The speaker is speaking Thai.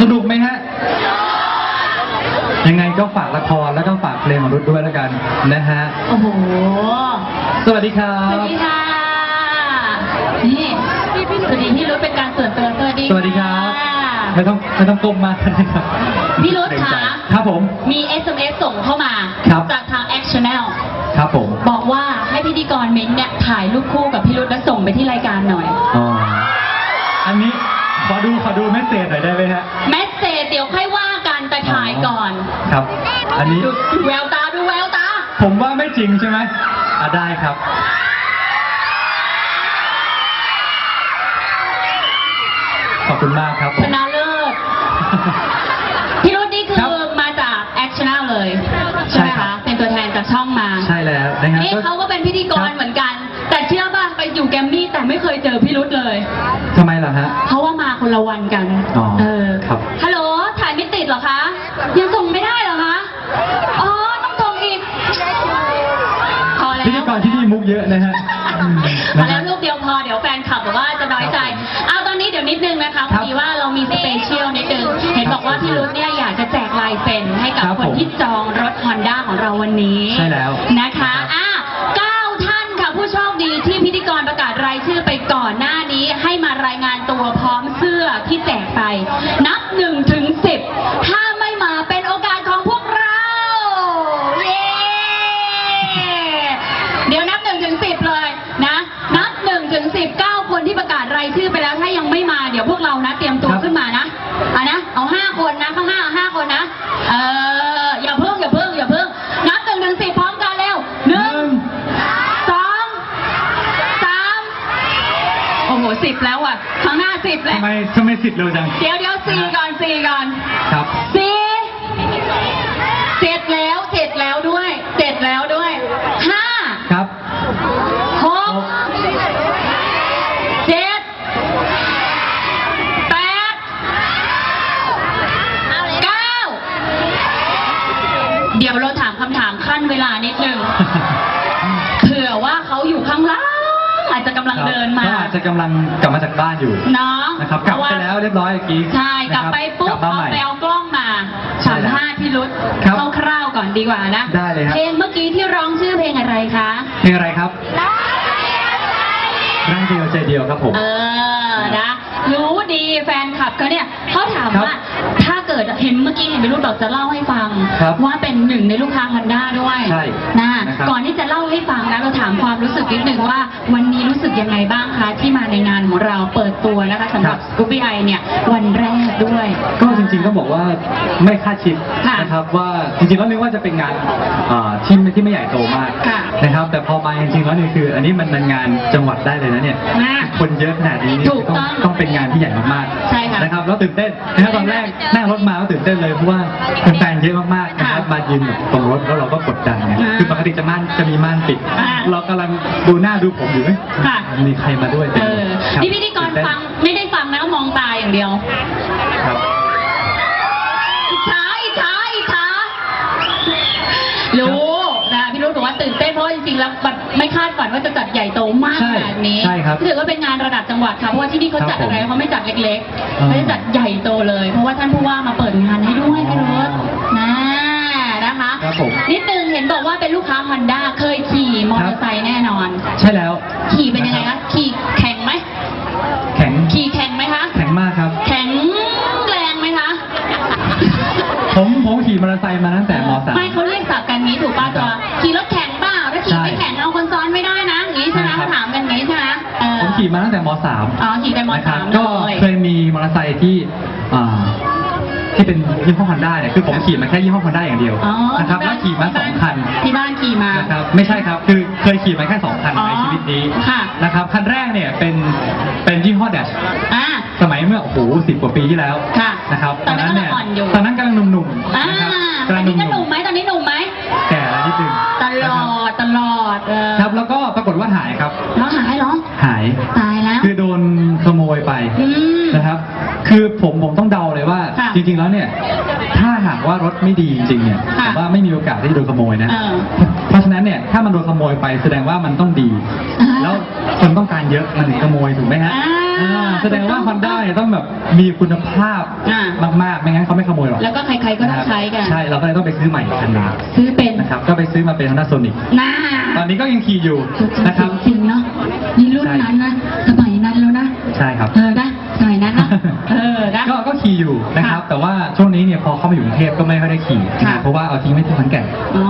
สนุกไหมฮะ ยังไงก็ฝากละครแล้วก็ฝากเพลงของรุดด้วยแล้วกันนะฮะ โอ้โห สวัสดีครัสวัสบดีค่ะ นี่สวัสดีพี่รุธเป็นการส่วนตัวสวัสดีสวัสดีครับ ค่ะไม่ต้องไม่ต้องก้มมากนะครับพี่รุธคะครับผม มี SMS ส่งเข้ามา ครับ จากทาง Actionel ครับผมบอกว่าให้พิธีกรเม้นท์เนี่ยถ่ายรูปคู่กับพี่รุธแล้วส่งไปที่รายการหน่อย อ๋ออันนี้ ขอดูขอดูเมสเซจหน่อยได้ไหมฮะ แมสเซจเดี๋ยวค่อยว่ากันแต่ถ่ายก่อน ครับ อันนี้ดูแววตาดูแววตา ผมว่าไม่จริงใช่ไหมอะได้ครับ ขอบคุณมากครับผชม นะเลิศพี่รุธนี่คืครัอบมาจาก Actionel เลย ใช่ใช่ไหมครัคะ บ เป็นตัวแทนจากช่องมา ใช่แล้วนะครับนี่ก็เขาก็เป็นพิธีกครรับเหมือนกัน แต่เชื่อป่ะไปอยู่แกรมมี่แต่ไม่เคยเจอพี่รุธเลย ทำไมล่ะฮะเพราะว่ามา คนละวันกัน อ๋อเออครับ ฮัลโหล ถ่ายไม่ติดเหรอคะ ยังส่งไม่ได้เหรอคะ อ๋อ ต้องส่งอีก พอแล้ว พิธีกรที่นี่มุกเยอะนะฮะอืมพอนะแล้ฮะ วลูกเดียวพอเดี๋ยวแฟนคลับบอกว่าจะน้อยใจ เอาตอนนี้เดี๋ยวนิดนึงนะคะพครัอบดีว่าเรามีสเปเชียลนิดนึง เห็นบอกว่าพี่รุธเนี่ยอยากจะแจกลายเซ็นให้กับครับคนผมที่จองรถ Honda ของเราวันนี้ใช่แล้วนะคะครับอะเก้าท่านค่ะผู้โชคดีที่พิธีกรประกาศร นับหนึ่งถึงสิบถ้าไม่มาเป็นโอกาสของพวกเรา เย้เดี๋ยวนับหนึ่งถึงสิบเลยนะ นับหนึ่งถึงสิบเก้าคนที่ประกาศรายชื่อไปแล้วถ้ายังไม่มาเดี๋ยวพวกเรานะ เตรียมตัวขึ้นมานะอะนะเอาห้าคนนะข้างห้าเอาห้าคนนะเอออย่าเพิ่งอย่าเพิ่งอย่าเพิ่งนับหนึ่งถึงสิบพร้อมกันเร็วหนึ่งสองสามโอ้โหสิบแล้วอะข้างหน้า สิบแล้ทำว ไมทำไมสิทธิ์เร็วจัง เดี๋ยวเดี๋ยวสี่ก่อนสี่ก่อนครับ สี่เจ็ดแล้วเจ็ดแล้วด้วยเจ็ดแล้วด้วยห้าครับ หกเจ็ดแปดเก้าเดี๋ยวเราถามคำถามขั้นเวลานิดนึ อาจจะกำลังกลับมาจากบ้านอยู่เนาะนะครับกลับไปแล้วเรียบร้อยเมื่อกี้ใช่กลับไปปุ๊บกลับมาเอาใหม่ไปเอากล้องมาใช่สัมแล้วภาษณ์พี่รุธครับคร่าวๆก่อนดีกว่านะได้เลยครับ เพลงเมื่อกี้ที่ร้องชื่อเพลงอะไรคะเพลงอะไรครับร่างเดียวใจเดียวครับผม เออนะรู้ดีแฟนคลับเขาเนี่ยเขาถามครับว่า ถ้าเกิดเห็นเมื่อกี้เห็นไปรู้บอกจะเล่าให้ฟัง ครับว่าเป็นหนึ่งในลูกค้าฮันด้าด้วยใช่นะนะครับ ก่อนที่จะเล่าให้ฟังนะเราถามความรู้สึกนิดนึงว่า วันนี้รู้สึกยังไงบ้างคะที่มาในงานของเราเปิดตัวนะคะสำหรับครับสกูบี้ไอเนี่ยวันแรกด้วย ก็จริงๆก็บอกว่าไม่คาดคิดค่ะนะครับว่าจริงๆแล้วนึกว่าจะเป็นงานอ่าที่ไม่ที่ไม่ใหญ่โตมากค่ะนะครับ แต่พอมาจริงๆแล้วนี่คือ อันนี้มันเป็นงานจังหวัดได้เลยนะเนี่ยอ่าคนเยอะขนาดนี้นี่ถูกต้องต้องเป็นงานที่ใหญ่มากใช่ค่ะนะครับแล้วตื่นเต้นนะครับตอนแรกนั่งรถมาก็ตื่นเต้นเลยเพราะว่าแฟนๆเยอะมากๆนะครับค่ะมายืนแบบตรงรถแล้วเราก็กดดันไงอ่าคือปกติจะม่านจะมีม่านปิด อ่า เรากำลังดูหน้าดูผมอยู่เอ้ยค่ะ มีใครมาด้วยเออ ครับนี่พิธีกรฟังไม่ได้ฟังนะมองตาอย่างเดียว ครับ อิจฉาอิจฉาอิจฉารู้นะพี่รู้บอกว่าตื่นเต้นเพราะว่าจริงๆแล้วแบบ ไม่คาดฝันว่าจะจัดใหญ่โตมากใช่ขนาดนี้ใช่ครับถือว่าเป็นงานระดับจังหวัดค่ะเพราะว่าที่นี่เขาจัดครับผมอะไรเขาไม่จัดเล็กอ่าๆเขาจะจัดใหญ่โตเลย เพราะว่าท่านผู้ว่ามาเปิดงานให้ด้วยพี่รู้นะนะคะครับผมนิดนึงเห็นบอกว่าเป็นลูกค้าฮอนด้าเคยขี่มอเตอร์ไซค์แน่นอน ใช่แล้ว ขี่เป็นยังไงคะขี่แข็งไหมแข็งขี่แข็งไหมคะแข็งมากครับ แข็งแรงไหมคะผมผมขี่มอเตอร์ไซค์มาตั้งแต่ มขี่มาตั้งแต่ม .3 อ๋อขี่แต่มนะคสารับมก็เลยเคยมีมอเตอร์ไซค์ที่อ่าที่เป็นยี่ห้อฮอนด้าเนี่ยคือผมขี่มาแค่ยี่ห้อฮอนด้าอย่างเดียวอ๋อนะครับที่แล้วบ้านขี่มาสองคัน ที่บ้านขี่มา นะครับไม่ใช่ครับคือเคยขี่มาแค่สองคันอ๋อในชีวิตนี้ค่ะ นะครับคันแรกเนี่ยเป็นเป็นยี่ห้อแดชอ่า สมัยเมื่อโอ้โหสิบกว่าปีที่แล้วค่ะนะครับตอนนั้นเนี่ยกำลังอ่อนอยู่ตอนนั้นกำลังหนุ่มอ่าๆนะครับตอนกำลังหนี้ก็หนุ่นุ่ม หรอหาย ตายแล้ว คือโดนขโมยไปอืมนะครับ คือผมผมต้องเดาเลยว่า ค่ะจริงๆแล้วเนี่ย ถ้าหากว่ารถไม่ดีจริงๆเนี่ยค่ะผมว่าไม่มีโอกาสที่จะโดนขโมยนะ เออเพราะฉะนั้นเนี่ยถ้ามันโดนขโมยไปแสดงว่ามันต้องดี อ่าแล้วคนต้องการเยอะมันถึงขโมยถูกไหมฮะอ่าอ่าแสดงว่า Honda เนี่ยต้องแบบมีคุณภาพอ่ามากๆไม่งั้นเขาไม่ขโมยหรอกแล้วก็ใครๆก็ต้องใช้กัน ใช่เราก็เลยต้องไปซื้อใหม่อีกคันหนึงซื้อเป็นนะครับก็ไปซื้อมาเป็น Honda Sonic น่าตอนนี้ก็ยังขี่อยู่นะครับจริงๆเนาะนี่รุ่นนั้นนะสมัยนั้นแล้วนะใช่ครับ เออนะสมัยนั้นนะเออนะ ก็ก็ขี่อยู่นะครับ ค่ะแต่ว่าช่วงนี้เนี่ยพอเข้ามาอยู่กรุงเทพก็ไม่ค่อยได้ขี่นะค่ะ เพราะว่าเอาทิ้งไว้ที่ขอนแก่น อ๋อ